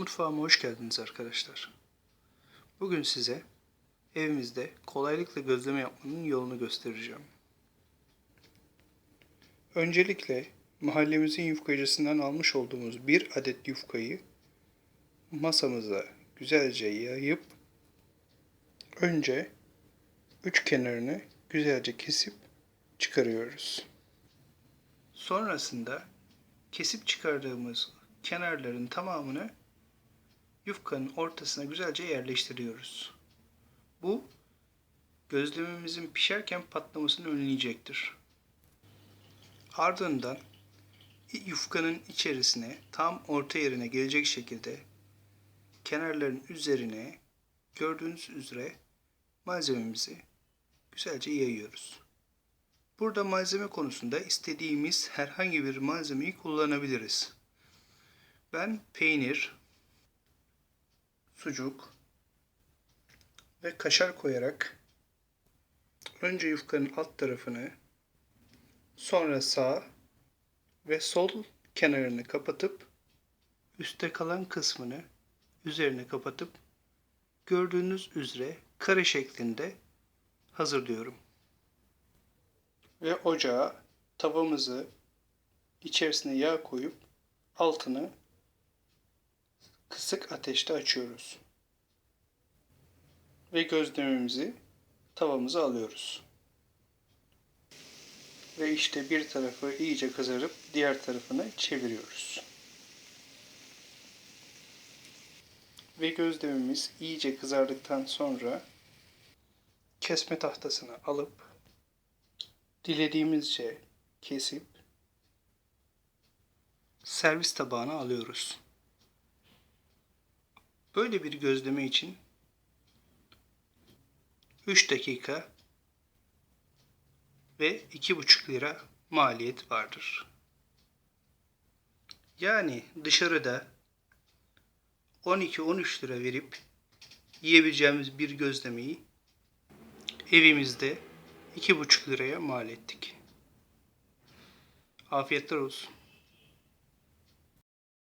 Mutfağıma hoş geldiniz arkadaşlar. Bugün size evimizde kolaylıkla gözleme yapmanın yolunu göstereceğim. Öncelikle mahallemizin yufkacısından almış olduğumuz bir adet yufkayı masamıza güzelce yayıp önce üç kenarını güzelce kesip çıkarıyoruz. Sonrasında kesip çıkardığımız kenarların tamamını yufkanın ortasına güzelce yerleştiriyoruz. Bu gözlememizin pişerken patlamasını önleyecektir. Ardından yufkanın içerisine tam orta yerine gelecek şekilde kenarların üzerine gördüğünüz üzere malzememizi güzelce yayıyoruz. Burada malzeme konusunda istediğimiz herhangi bir malzemeyi kullanabiliriz. Ben peynir, sucuk ve kaşar koyarak önce yufkanın alt tarafını sonra sağ ve sol kenarını kapatıp üstte kalan kısmını üzerine kapatıp gördüğünüz üzere kare şeklinde hazırlıyorum. Ve ocağa tavamızı içerisine yağ koyup altını kısık ateşte açıyoruz. Ve gözlememizi tavamıza alıyoruz. Ve işte bir tarafı iyice kızarıp diğer tarafını çeviriyoruz. Ve gözlemimiz iyice kızardıktan sonra kesme tahtasını alıp dilediğimizce kesip servis tabağına alıyoruz. Böyle bir gözleme için 3 dakika ve 2,5 lira maliyet vardır. Yani dışarıda 12-13 lira verip yiyebileceğimiz bir gözlemeyi evimizde 2,5 liraya mal ettik. Afiyetler olsun.